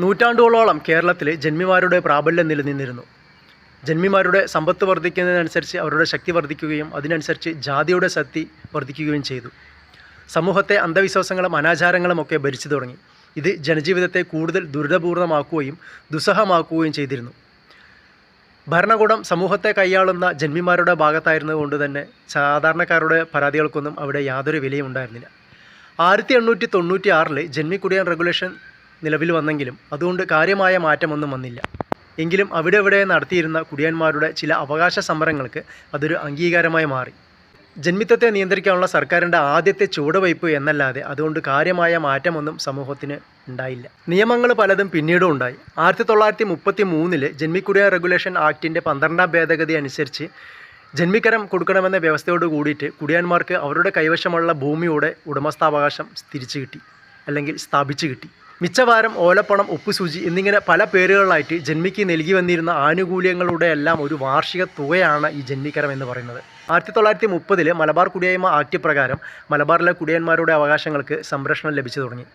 നൂറ്റാണ്ടുകളോളം കേരളത്തിൽ ജന്മിമാരുടെ പ്രാബല്യം നിലനിന്നിരുന്നു. ജന്മിമാരുടെ സമ്പത്ത് വർദ്ധിക്കുന്നതിനനുസരിച്ച് അവരുടെ ശക്തി വർദ്ധിക്കുകയും അതിനനുസരിച്ച് ജാതിയുടെ ശക്തി വർദ്ധിക്കുകയും ചെയ്തു. സമൂഹത്തെ അന്ധവിശ്വാസങ്ങളും അനാചാരങ്ങളും ഒക്കെ ഭരിച്ചു തുടങ്ങി. ഇത് ജനജീവിതത്തെ കൂടുതൽ ദുരിതപൂർണമാക്കുകയും ദുസ്സഹമാക്കുകയും ചെയ്തിരുന്നു. ഭരണകൂടം സമൂഹത്തെ കൈയാളുന്ന ജന്മിമാരുടെ ഭാഗത്തായിരുന്നതുകൊണ്ട് തന്നെ സാധാരണക്കാരുടെ പരാതികൾക്കൊന്നും അവിടെ യാതൊരു വിലയും ഉണ്ടായിരുന്നില്ല. ആയിരത്തി എണ്ണൂറ്റി തൊണ്ണൂറ്റി ആറിൽ ജന്മിക്കുടിയാൻ റെഗുലേഷൻ നിലവിൽ വന്നെങ്കിലും അതുകൊണ്ട് കാര്യമായ മാറ്റമൊന്നും വന്നില്ല. എങ്കിലും അവിടെ ഇവിടെ നടത്തിയിരുന്ന കുടിയന്മാരുടെ ചില അവകാശ സമരങ്ങൾക്ക് അതൊരു അംഗീകാരമായി മാറി. ജന്മിത്തത്തെ നിയന്ത്രിക്കാനുള്ള സർക്കാരിന്റെ ആദ്യത്തെ ചുവടുവയ്പ് എന്നല്ലാതെ അതുകൊണ്ട് കാര്യമായ മാറ്റമൊന്നും സമൂഹത്തിന് ഉണ്ടായില്ല. നിയമങ്ങൾ പലതും പിന്നീടും ഉണ്ടായി. ആയിരത്തി തൊള്ളായിരത്തി മുപ്പത്തി മൂന്നിൽ ജന്മിക്കുടിയ റെഗുലേഷൻ ആക്ടിന്റെ പന്ത്രണ്ടാം ഭേദഗതി അനുസരിച്ച് ജന്മിക്കരം കൊടുക്കണമെന്ന വ്യവസ്ഥയോട് കൂടിയിട്ട് കുടിയാന്മാർക്ക് അവരുടെ കൈവശമുള്ള ഭൂമിയുടെ ഉടമസ്ഥാവകാശം തിരിച്ചു കിട്ടി അല്ലെങ്കിൽ സ്ഥാപിച്ചു കിട്ടി. മിച്ചവാരം ഓലപ്പണം ഉപ്പുസൂചി എന്നിങ്ങനെ പല പേരുകളിലായിട്ട് ജന്മിക്ക് നൽകി വന്നിരുന്ന ആനുകൂല്യങ്ങളുടെ എല്ലാം ഒരു വാർഷിക തുകയാണ് ഈ ജന്മിക്കരം എന്ന് പറയുന്നത്. ആയിരത്തി തൊള്ളായിരത്തി മുപ്പതിൽ മലബാർ കുടിയായ്മ ആക്ട് പ്രകാരം മലബാറിലെ കുടിയന്മാരുടെ അവകാശങ്ങൾക്ക് സംരക്ഷണം ലഭിച്ചു തുടങ്ങി.